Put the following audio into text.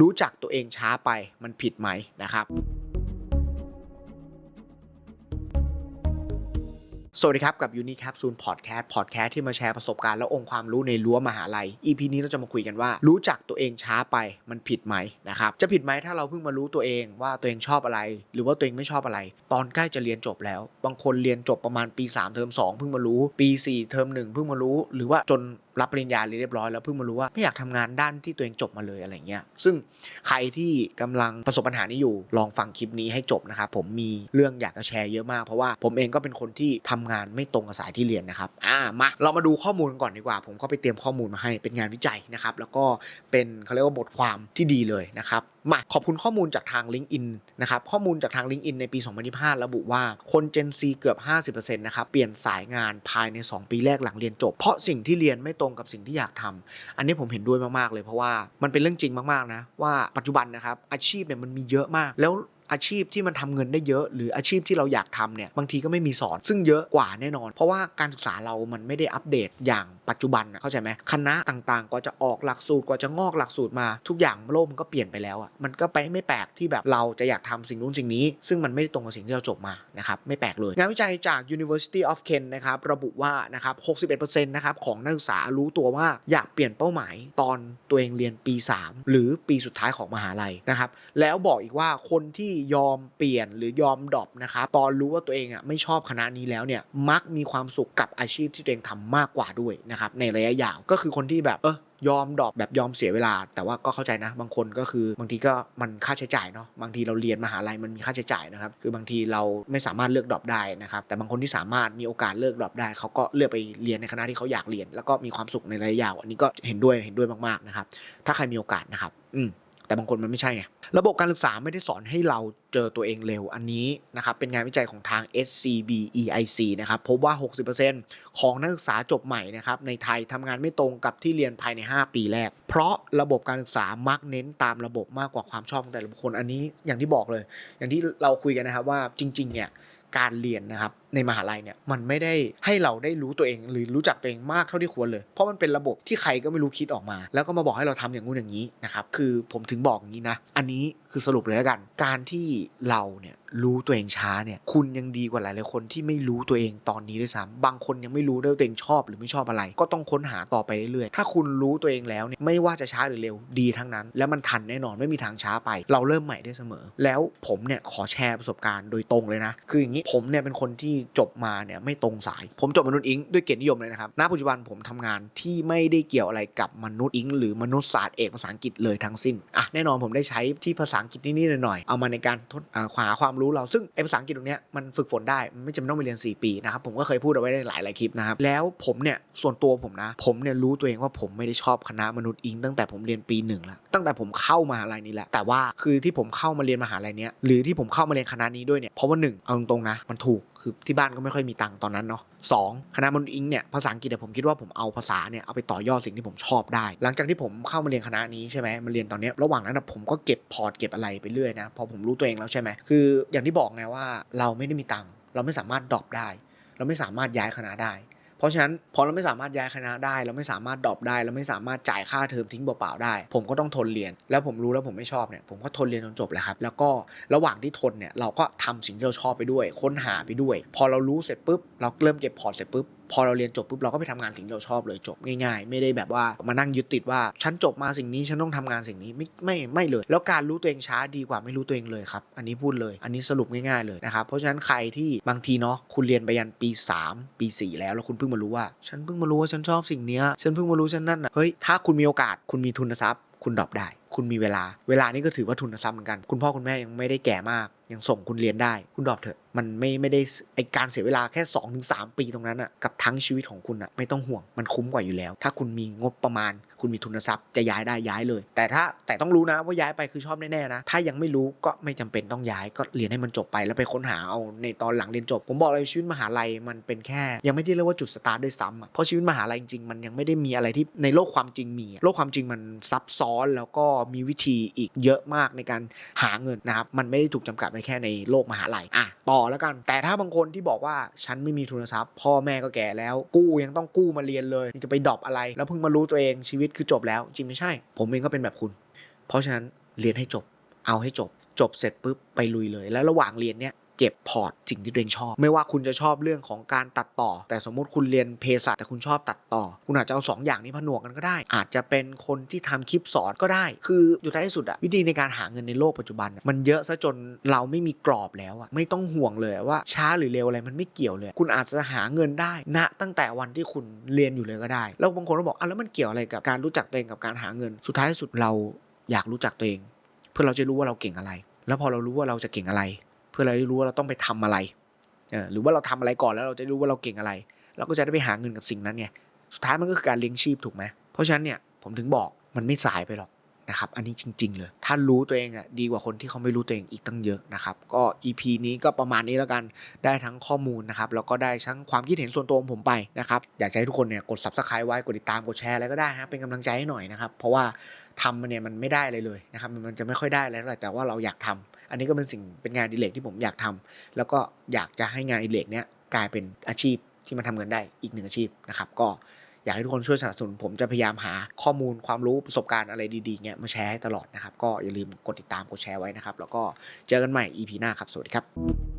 รู้จักตัวเองช้าไปมันผิดไหมนะครับ สวัสดีครับ กับ Uni Capsule Podcast Podcast ที่มาแชร์ประสบการณ์และองค์ความรู้ในรั้วมหาลัย EP นี้เราจะมาคุยกันว่า รู้จักตัวเองช้าไปมันผิดไหมนะครับจะผิดไหมถ้าเราเพิ่งมารู้ตัวเองว่าตัวเองชอบอะไร หรือว่าตัวเองไม่ชอบอะไร ตอนใกล้จะเรียนจบแล้ว บางคนเรียนจบประมาณปี 3 เทอม2 เพิ่งมารู้ ปี 4 เทอม1 เพิ่งมารู้ หรือว่าจนรับปริญญาเรียบร้อยแล้วเพิ่งมารู้ว่าไม่อยากทำงานด้านที่ตัวเองจบมาเลยอะไรเงี้ยซึ่งใครที่กำลังประสบปัญหานี้อยู่ลองฟังคลิปนี้ให้จบนะครับผมมีเรื่องอยากจะแชร์เยอะมากเพราะว่าผมเองก็เป็นคนที่ทำงานไม่ตรงกับสายที่เรียนนะครับอ่ามาเรามาดูข้อมูลกันก่อนดีกว่า ผมก็ไปเตรียมข้อมูลมาให้เป็นงานวิจัยนะครับแล้วก็เป็นเขาเรียกว่าบทความที่ดีเลยนะครับมาขอบคุณข้อมูลจากทาง LinkedIn นะครับข้อมูลจากทาง LinkedIn ในปี 2025 ระบุว่าคน Gen Z เกือบ 50%นะครับเปลี่ยนสายงานภายใน 2 ปีแรกหลังเรียนจบ เพราะสิ่งที่เรียนไม่ตรงกับสิ่งที่อยากทำอันนี้ผมเห็นด้วยมากๆเลยเพราะว่ามันเป็นเรื่องจริงมากๆนะว่าปัจจุบันนะครับอาชีพเนี่ยมันมีเยอะมาก แล้ว อาชีพที่มันทำเงินได้เยอะ หรืออาชีพที่เราอยากทำเนี่ยบางทีก็ไม่มีสอน ซึ่งเยอะกว่าแน่นอน เพราะว่าการศึกษาเรามันไม่ได้อัปเดตอย่างปัจจุบันเข้าใจไหมคณะต่างๆ กว่าจะออกหลักสูตรกว่าจะงอกหลักสูตรมาทุกอย่างโลกมันก็เปลี่ยนไปแล้วอะมันก็ไปไม่แปลกที่แบบเราจะอยากทำสิ่งนู้นสิ่งนี้ ซึ่งมันไม่ได้ตรงกับสิ่งที่เราจบมานะครับไม่แปลกเลย งานวิจัยจาก University of Kent นะครับระบุว่านะครับ61%นะครับของนักศึกษารู้ตัวว่าอยากเปลี่ยนเป้าหมายตอนตัวเองเรียนปี 3 หรือปีสุดท้ายของมหาลัยนะครับแล้วบอกอีกว่าคนที่ยอมเปลี่ยนหรือยอมดรอปนะครับตอนรู้ว่าตัวเองอะไม่ชอบคณะนี้แล้วเนี่ยมักมีความสุขกับอาชีพที่ตัวเองทำมากกว่าด้วยนะครับในระยะยาวก็คือคนที่แบบเออยอมดรอปแบบยอมเสียเวลา แต่ว่าก็เข้าใจนะ บางคนก็คือบางทีก็มันค่าใช้จ่ายเนาะบางทีเราเรียนมหาลัยมันมีค่าใช้จ่ายนะครับคือบางทีเราไม่สามารถเลือกดรอปได้นะครับแต่บางคนที่สามารถมีโอกาสเลือกดรอปได้เขาก็เลือกไปเรียนในคณะที่เขาอยากเรียน แล้วก็มีความสุขในระยะยาว อันนี้ก็เห็นด้วยเห็นด้วยมากๆนะครับถ้าใครมีโอกาสนะครับ อืม แต่บางคนมันไม่ใช่ไง ระบบการศึกษาไม่ได้สอนให้เราเจอตัวเองเร็วอันนี้นะครับเป็นงานวิจัยของทาง SCB EIC นะครับพบว่า 60%ของนักศึกษาจบใหม่นะครับในไทยทำงานไม่ตรงกับที่เรียนภายใน 5 ปีแรก เพราะระบบการศึกษามักเน้นตามระบบมากกว่าความชอบของแต่ละบุคคลอันนี้อย่างที่บอกเลย อย่างที่เราคุยกันนะครับว่าจริงๆเนี่ยการเรียนนะครับ ในมหาลัยเนี่ยมันไม่ได้ให้เราได้รู้ตัวเอง หรือรู้จักตัวเองมากเท่าที่ควรเลย เพราะมันเป็นระบบที่ใครก็ไม่รู้คิดออกมา แล้วก็มาบอกให้เราทำอย่างงู้นอย่างนี้นะครับคือผมถึงบอกอย่างนี้นะ อันนี้คือสรุปเลยแล้วกัน การที่เราเนี่ยรู้ตัวเองช้าเนี่ยคุณยังดีกว่าหลายๆคนที่ไม่รู้ตัวเองตอนนี้ด้วยซ้ำบางคนยังไม่รู้ด้วยตัวเองชอบหรือไม่ชอบอะไร ก็ต้องค้นหาต่อไปเรื่อยๆถ้าคุณรู้ตัวเองแล้วเนี่ยไม่ว่าจะช้าหรือเร็วดีทั้งนั้น แล้วมันทันแน่นอนไม่มีทางช้าไป เราเริ่มใหม่ได้เสมอ แล้วผมเนี่ยขอแชร์ประสบการณ์โดยตรงเลยนะ คืออย่างนี้ผมเนี่ยเป็นคนที่จบมาเนี่ยไม่ตรงสาย ผมจบมนุษย์อิงด้วยเกียรตินิยมเลยนะครับณปัจจุบันผมทำงานที่ไม่ได้เกี่ยวอะไรกับมนุษย์อิงหรือมนุษยศาสตร์เอกภาษาอังกฤษเลยทั้งสิ้นอะแน่นอนผมได้ใช้ที่ภาษาอังกฤษนิดๆหน่อยๆเอามาในการทดอ่าหาความรู้เราซึ่งไอภาษาอังกฤษตรงเนี้ยมันฝึกฝนได้ไม่จำเป็นต้องไปเรียน 4 ปีนะครับผมก็เคยพูดเอาไว้ในหลายหลายคลิปนะครับแล้วผมเนี่ยส่วนตัวผมนะ ผมเนี่ยรู้ตัวเองว่าผมไม่ได้ชอบคณะมนุษย์อิง ตั้งแต่ผมเรียนปีหนึ่งแล้วตั้งแต่ผมเข้ามหาลัยนี้แหละแต่ว่าคือที่ผมเข้ามาเรียนมหาลัยเนี้ยหรือที่ผมเข้ามาเรียนคณะนี้ด้วยเนี่ยเพราะว่าหนึ่งเอาตรงๆนะมันถูก คือที่บ้านก็ไม่ค่อยมีตังค์ตอนนั้นเนาะสองคณะมนุษย์อิงเนี่ยภาษาอังกฤษเนี่ยผมคิดว่าผมเอาภาษาเนี่ยเอาไปต่อยอดสิ่งที่ผมชอบได้ หลังจากที่ผมเข้ามาเรียนคณะนี้ใช่ไหมมาเรียนตอนนี้ระหว่างนั้นนะผมก็เก็บพอร์ตเก็บอะไรไปเรื่อยนะพอผมรู้ตัวเองแล้วใช่ไหมคืออย่างที่บอกไงว่าเราไม่ได้มีตังค์เราไม่สามารถดรอปได้ เราไม่สามารถย้ายคณะได้ ราะฉะนั้นพอเราไม่สามารถย้ายคณะได้ เราไม่สามารถดรอปได้ เราไม่สามารถจ่ายค่าเทอมทิ้งเปล่าๆได้ ผมก็ต้องทนเรียน แล้วผมรู้แล้วผมไม่ชอบเนี่ยผมก็ทนเรียนจนจบแหละครับ แล้วก็ระหว่างที่ทนเนี่ยเราก็ทำสิ่งที่เราชอบไปด้วย ค้นหาไปด้วย พอเรารู้เสร็จปุ๊บเราเริ่มเก็บพอร์ตเสร็จปุ๊บ พอเราเรียนจบปุ๊บเราก็ไปทำงานสิ่งที่เราชอบเลยจบง่าย ๆ ไม่ได้แบบว่ามานั่งยึดติดว่าฉันจบมาสิ่งนี้ฉันต้องทำงานสิ่งนี้ไม่ไม่ไม่เลย แล้วการรู้ตัวเองช้าดีกว่าไม่รู้ตัวเองเลยครับ อันนี้พูดเลย อันนี้สรุปง่ายๆเลยนะครับเพราะฉะนั้นใครที่บางทีเนาะคุณเรียนไปยันปี 3 ปี 4 แล้วแล้วคุณเพิ่งมารู้ว่า ฉันเพิ่งมารู้ว่าฉันชอบสิ่งนี้ฉันเพิ่งมารู้ฉันนั่นอะเฮ้ยถ้าคุณมีโอกาสคุณมีทุนทรัพย์ คุณดรอปได้ คุณมีเวลา เวลานี่ก็ถือว่าทุนทรัพย์เหมือนกัน คุณพ่อคุณแม่ยังไม่ได้แก่มาก ยังส่งคุณเรียนได้ คุณดรอปเถอะ มันไม่ไม่ได้ไอการเสียเวลาแค่2อถึงสปีตรงนั้นอะกับทั้งชีวิตของคุณอะไม่ต้องห่วงมันคุ้มกว่าอยู่แล้ว ถ้าคุณมีงบประมาณ คุณมีทุนทรัพย์จะย้ายได้ย้ายเลย แต่ถ้าแต่ต้องรู้นะว่าย้ายไปคือชอบแน่ๆนะ ถ้ายังไม่รู้ก็ไม่จำเป็นต้องย้ายก็เรียนให้มันจบไปแล้วไปค้นหาเอาในตอนหลังเรียนจบ ผมบอกเลยชีวิตมหาลัยมันเป็นแค่ ยังไม่ได้เรียกว่าจุดสตาร์ทด้วยซ้ำอะเพราะชีวิตมหาลัยจริงๆมันยังไม่ได้มีอะไรที่ในโลกความจริงมี โลกความจริงมันซับซ้อนแล้วก็มีวิธีอีกเยอะมากในการหาเงินนะครับมันไม่ได้ถูกจำกัดไว้แค่ในโลกมหาลัยอะต่อแล้วกัน แต่ถ้าบางคนที่บอกว่าฉันไม่มีทุนทรัพย์ พ่อแม่ก็แก่แล้ว กู้ยังต้องกู้มาเรียนเลยจะไปดรอปอะไร แล้วเพิ่งมารู้ตัวเองชีวิตคือจบแล้ว จริงไม่ใช่ ผมเองก็เป็นแบบคุณ เพราะฉะนั้นเรียนให้จบ เอาให้จบ จบเสร็จปุ๊บไปลุยเลย แล้วระหว่างเรียนเนี้ย เก็บพอร์ตสิ่งที่ตัวเองชอบ ไม่ว่าคุณจะชอบเรื่องของการตัดต่อ แต่สมมุติคุณเรียนเภสัชแต่คุณชอบตัดต่อ คุณอาจจะเอาสองอย่างนี้ผนวกกันก็ได้ อาจจะเป็นคนที่ทำคลิปสอนก็ได้ คืออยู่ท้ายที่สุดอะวิธีในการหาเงินในโลกปัจจุบัน มันเยอะซะจนเราไม่มีกรอบแล้วอะไม่ต้องห่วงเลยว่าช้าหรือเร็วอะไรมันไม่เกี่ยวเลย คุณอาจจะหาเงินได้ณตั้งแต่วันที่คุณเรียนอยู่เลยก็ได้ แล้วบางคนก็บอกอะแล้วมันเกี่ยวอะไรกับการรู้จักตัวเองกับการหาเงิน สุดท้ายสุดเราอยากรู้จักตัวเอง เพื่อเราจะรู้ว่าเราเก่งอะไร แล้วพอเรารู้ว่าเราจะเก่งอะไร เพื่อเราจะรู้ว่าเราต้องไปทำอะไรหรือว่าเราทำอะไรก่อนแล้วเราจะรู้ว่าเราเก่งอะไร เราก็จะได้ไปหาเงินกับสิ่งนั้นไงสุดท้ายมันก็คือการเลี้ยงชีพถูกไหมเพราะฉะนั้นเนี่ยผมถึงบอกมันไม่สายไปหรอกนะครับ อันนี้จริง ๆ เลย ถ้ารู้ตัวเองอะดีกว่าคนที่เขาไม่รู้ตัวเองอีกตั้งเยอะนะครับ ก็ EP นี้ก็ประมาณนี้แล้วกัน ได้ทั้งข้อมูลนะครับ แล้วก็ได้ทั้งความคิดเห็นส่วนตัวของผมไปนะครับ อยากให้ทุกคนเนี่ยกด subscribe ไว้ กดติดตาม กดแชร์อะไรก็ได้ฮะ เป็นกำลังใจให้หน่อยนะครับ เพราะว่าทำมันเนี่ยมันไม่ได้อะไรเลยนะครับ มันจะไม่ค่อยได้อะไรเท่าไหร่ แต่ว่าเราอยากทำ อันนี้ก็เป็นสิ่งเป็นงานอดิเลกที่ผมอยากทำแล้วก็อยากจะให้งานอดิเลกเนี้ยกลายเป็นอาชีพที่มันทำเงินได้อีกหนึ่งอาชีพนะครับ ก็อยากให้ทุกคนช่วยสนับสนุนผมจะพยายามหาข้อมูลความรู้ประสบการณ์อะไรดีๆเงี้ยมาแชร์ให้ตลอดนะครับ ก็อย่าลืมกดติดตามกดแชร์ไว้นะครับ แล้วก็เจอกันใหม่ EP หน้าครับ สวัสดีครับ